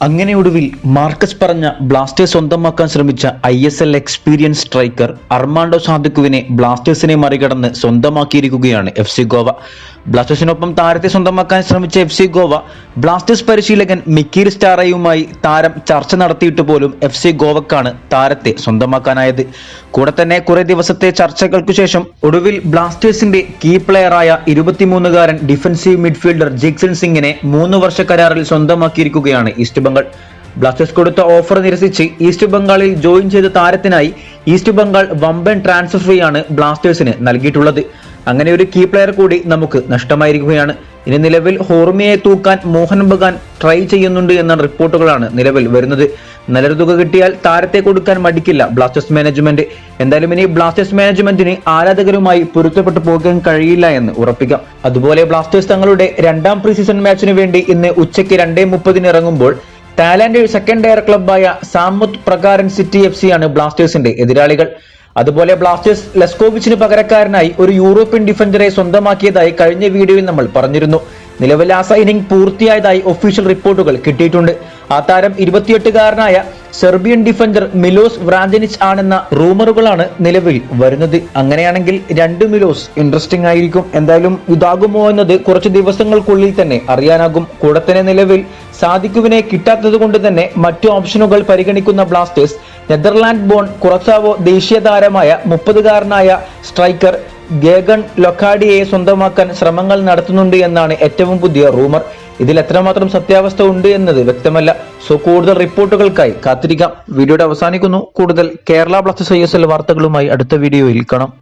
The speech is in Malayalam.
അങ്ങനെ ഒടുവിൽ മാർക്കസ് പറഞ്ഞ ബ്ലാസ്റ്റേഴ്സ് സ്വന്തമാക്കാൻ ശ്രമിച്ച I S L experience striker Armando സാദിക്കുവിനെ ബ്ലാസ്റ്റേഴ്സിനെ മറികടന്ന് സ്വന്തമാക്കിയിരിക്കുകയാണ് എഫ് സി ഗോവ. ബ്ലാസ്റ്റേഴ്സിനൊപ്പം താരത്തെ സ്വന്തമാക്കാൻ ശ്രമിച്ച എഫ് സി ഗോവ ബ്ലാസ്റ്റേഴ്സ് പരിശീലകൻ മിക്കീൽ സ്റ്റാറയുമായി താരം ചർച്ച നടത്തിയിട്ട് പോലും എഫ് സി ഗോവക്കാണ് താരത്തെ സ്വന്തമാക്കാനായത്. കൂടെ തന്നെ കുറെ ദിവസത്തെ ചർച്ചകൾക്കു ശേഷം ഒടുവിൽ ബ്ലാസ്റ്റേഴ്സിന്റെ കീ പ്ലെയറായ ഇരുപത്തിമൂന്നുകാരൻ ഡിഫൻസീവ് മിഡ്ഫീൽഡർ ജിക്സൺ സിംഗിനെ മൂന്ന് വർഷ കരാറിൽ സ്വന്തമാക്കിയിരിക്കുകയാണ് ഈസ്റ്റ് ബംഗാൾ. ബ്ലാസ്റ്റേഴ്സ് കൊടുത്ത ഓഫർ നിരസിച്ച് ഈസ്റ്റ് ബംഗാളിൽ ജോയിൻ ചെയ്ത താരത്തിനായി ഈസ്റ്റ് ബംഗാൾ വമ്പൻ ട്രാൻസ്ഫർ ഫീ ആണ് ബ്ലാസ്റ്റേഴ്സിന് നൽകിയിട്ടുള്ളത്. അങ്ങനെ ഒരു കീ പ്ലെയർ കൂടി നമുക്ക് നഷ്ടമായിരിക്കുകയാണ്. ഇനി നിലവിൽ ഹോർമിയെ തൂക്കാൻ മോഹൻ ബഗാൻ ട്രൈ ചെയ്യുന്നുണ്ട് എന്ന റിപ്പോർട്ടുകളാണ് നിലവിൽ വരുന്നത്. നല്ലൊരു തുക കിട്ടിയാൽ താരത്തെ കൊടുക്കാൻ മടിക്കില്ല ബ്ലാസ്റ്റേഴ്സ് മാനേജ്മെന്റ് എന്തായാലും ഇനി ബ്ലാസ്റ്റേഴ്സ് മാനേജ്മെന്റിന് ആരാധകരുമായി പൊരുത്തപ്പെട്ടു പോകാൻ കഴിയില്ല എന്ന് ഉറപ്പിക്കാം. അതുപോലെ ബ്ലാസ്റ്റേഴ്സ് തങ്ങളുടെ രണ്ടാം പ്രീ സീസൺ മാച്ചിന് വേണ്ടി ഇന്ന് ഉച്ചയ്ക്ക് രണ്ടേ മുപ്പതിന് ഇറങ്ങുമ്പോൾ തായ്ലാന്റ് സെക്കൻഡ് ടയർ ക്ലബായ Samut Prakan City F C ആണ് ബ്ലാസ്റ്റേഴ്സിന്റെ എതിരാളികൾ. അതുപോലെ ബ്ലാസ്റ്റേഴ്സ് ലെസ്കോവിച്ചിന് പകരക്കാരനായി ഒരു യൂറോപ്യൻ ഡിഫൻഡറെ സ്വന്തമാക്കിയതായി കഴിഞ്ഞ വീഡിയോയിൽ നമ്മൾ പറഞ്ഞിരുന്നു. നിലവിൽ ആ സൈനിങ് പൂർത്തിയായതായി ഒഫീഷ്യൽ റിപ്പോർട്ടുകൾ കിട്ടിയിട്ടുണ്ട്. ആ താരം ഇരുപത്തിയെട്ടുകാരനായ സെർബിയൻ ഡിഫൻഡർ മിലോസ് വ്രാഞ്ചനിച്ച് ആണെന്ന റൂമറുകളാണ് നിലവിൽ വരുന്നത്. അങ്ങനെയാണെങ്കിൽ രണ്ട് മിലോസ് ഇൻട്രസ്റ്റിംഗ് ആയിരിക്കും. എന്തായാലും ഇതാകുമോ എന്നത് കുറച്ച് ദിവസങ്ങൾക്കുള്ളിൽ തന്നെ അറിയാനാകും. കൂടെ തന്നെ നിലവിൽ സാദിക്കുവിനെ കിട്ടാത്തതുകൊണ്ട് തന്നെ മറ്റു ഓപ്ഷനുകൾ പരിഗണിക്കുന്ന ബ്ലാസ്റ്റേഴ്സ് നെതർലാൻഡ് ബോൺ കുറച്ചാവോ ദേശീയ താരമായ മുപ്പതുകാരനായ സ്ട്രൈക്കർ ഗേഗൺ ലൊക്കാഡിയെ സ്വന്തമാക്കാൻ ശ്രമങ്ങൾ നടത്തുന്നുണ്ട് എന്നാണ് ഏറ്റവും പുതിയ റൂമർ. ഇതിൽ എത്രമാത്രം സത്യാവസ്ഥ ഉണ്ട് എന്നത് വ്യക്തമല്ല. സോ കൂടുതൽ റിപ്പോർട്ടുകൾക്കായി കാത്തിരിക്കാം. വീഡിയോയുടെ അവസാനിക്കുന്നു. കൂടുതൽ കേരള ബ്ലാസ്റ്റേഴ്സ് ഐ വാർത്തകളുമായി അടുത്ത വീഡിയോയിൽ കാണാം.